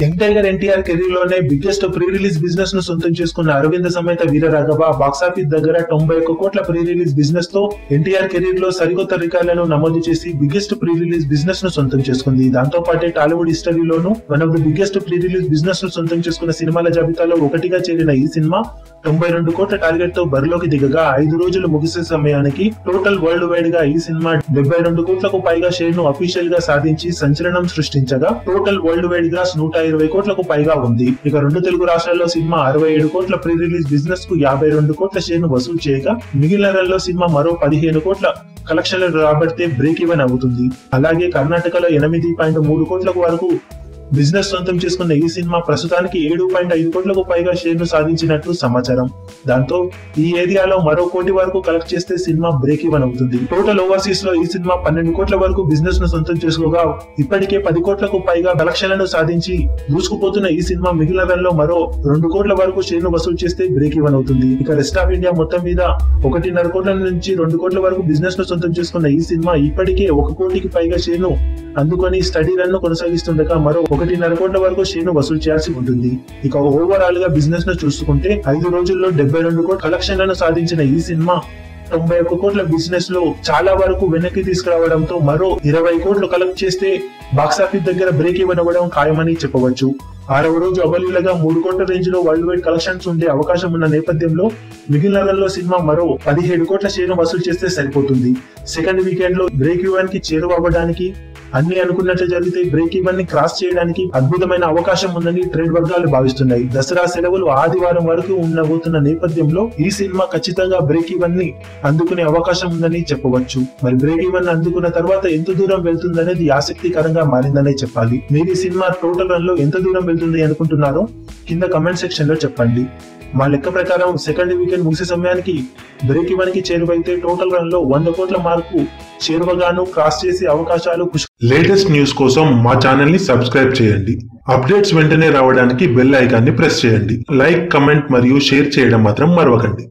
Young tiger NTR కెరీర్లోనే biggest pre release బిజినెస్ను సొంతం చేసుకున్న అరవింద సమేత వీర రాఘవ బాక్సాఫీస్ దగ్గర తొంభై ఒక్క కోట్ల ప్రీ రిలీజ్ బిజినెస్తో ఎన్టీఆర్ కెరీర్లో సరికొత్త రికార్డులను నమోదు చేసి బిగ్గెస్ట్ ప్రీ రిలీజ్ బిజినెస్ను సొంతం చేసుకుంది. దాంతో పాటే Tollywood హిస్టరీలోను one of the biggest pre release బిజినెస్ను సొంతం చేసుకున్న సినిమాల జాబితాలో ఒకటిగా చేరిన ఈ సినిమా తొంభై రెండు కోట్ల టార్గెట్తో బరిలోకి దిగగా ఐదు రోజులు ముగిసే సమయానికి టోటల్ వరల్డ్ వైడ్గా ఈ సినిమా డెబ్బై రెండు కోట్లకు పైగా షేర్ను అఫీషియల్గా సాధించి సంచలనం సృష్టించగా టోటల్ వరల్డ్ వైడ్గా నూట ఇరవై కోట్లకు పైగా ఉంది. ఇక రెండు తెలుగు రాష్ట్రాల్లో సినిమా అరవై ఏడు కోట్ల ప్రీ రిలీజ్ బిజినెస్కు యాభై రెండు కోట్ల షేర్ను వసూలు చేయగా మిగిలిన నెలల్లో సినిమా మరో పదిహేను కోట్ల కలెక్షన్లు రాబడితే బ్రేక్ ఈవెన్ అవుతుంది. అలాగే కర్ణాటకలో ఎనిమిది పాయింట్ మూడు కోట్లకు వరకు బిజినెస్ సొంతం చేసుకున్న ఈ సినిమా ప్రస్తుతానికి ఏడు పాయింట్ ఐదు కోట్లకు పైగా షేర్లు సాధించినట్లు సమాచారం. దాంతో ఈ ఏరియాలో మరో కోటి వరకు కలెక్ట్ చేస్తే సినిమా బ్రేక్ ఇవ్వన్ అవుతుంది. టోటల్ ఓవర్సీస్లో ఈ సినిమా పన్నెండు కోట్ల వరకు బిజినెస్ను సొంతం చేసుకోగా ఇప్పటికే పది కోట్లకు పైగా కలెక్షన్లను సాధించి దూసుకుపోతున్న ఈ సినిమా మిగిలిన నెలలో మరో రెండు కోట్ల వరకు షేర్ను వసూలు చేస్తే బ్రేక్ ఇవ్వన్ అవుతుంది. ఇక రెస్ట్ ఆఫ్ ఇండియా మొత్తం మీద ఒకటిన్నర కోట్ల నుంచి రెండు కోట్ల వరకు బిజినెస్ను సొంతం చేసుకున్న ఈ సినిమా ఇప్పటికే ఒక కోటికి పైగా షేర్ను అందుకొని స్టడీ రన్ను కొనసాగిస్తుండగా మరో ఒకటిన్నర కోట్ల వరకు షేర్ వసూలు చేయాల్సి ఉంటుంది. ఇక ఓవరాల్గా బిజినెస్ను చూసుకుంటే ఐదు రోజుల్లో డెబ్బై రెండు కోట్ల కలెక్షన్లను సాధించిన ఈ సినిమా తొంభై ఒక్క కోట్ల బిజినెస్లో చాలా వరకు వెనక్కి తీసుకురావడంతో మరో ఇరవై కోట్లు కలెక్ట్ చేస్తే బాక్సాఫీస్ దగ్గర బ్రేక్ ఇవ్వనవ్వడం ఖాయమని చెప్పవచ్చు. ఆరవ రోజు అవలీలగా మూడు కోట్ల రేంజ్లో వరల్డ్ వైడ్ కలెక్షన్స్ ఉండే అవకాశం ఉన్న నేపథ్యంలో మిగిలిన సినిమా మరో పదిహేడు కోట్ల షేర్ను వసూలు చేస్తే సరిపోతుంది. సెకండ్ వీకెండ్లో బ్రేక్ ఇవ్వడానికి కి చేరువవ్వడానికి అన్ని అనుకున్నట్లు జరిగితే బ్రేక్ ఈవెన్ని క్రాస్ చేయడానికి అద్భుతమైన అవకాశం ఉందని ట్రేడ్ వర్గాలు భావిస్తున్నాయి. దసరా సెలవులు ఆదివారం వరకు ఉండబోతున్న నేపథ్యంలో ఈ సినిమా ఖచ్చితంగా బ్రేక్ ఈవెన్ని అందుకునే అవకాశం ఉందని చెప్పవచ్చు. మరి బ్రేక్ ఈవెన్ అందుకున్న తర్వాత ఎంత దూరం వెళ్తుందనేది ఆసక్తికరంగా మారిందనే చెప్పాలి. మీరు ఈ సినిమా టోటల్ రన్లో ఎంత దూరం వెళ్తుంది అనుకుంటున్నారో కింద కమెంట్ సెక్షన్లో చెప్పండి. మా లెక్క ప్రకారం సెకండ్ వీకెండ్ ముగిసే సమయానికి బ్రేక్ ఈవెన్కి చేరువైతే టోటల్ రన్లో వంద కోట్ల మార్కు చేరువగాను క్రాస్ చేసే అవకాశాలు లేటెస్ట్ న్యూస్ కోసం మా ఛానల్ని సబ్స్క్రైబ్ చేయండి. అప్డేట్స్ వెంటనే రావడానికి బెల్ ఐకాన్ని ప్రెస్ చేయండి. లైక్ కమెంట్ మరియు షేర్ చేయడం మాత్రం మరవకండి.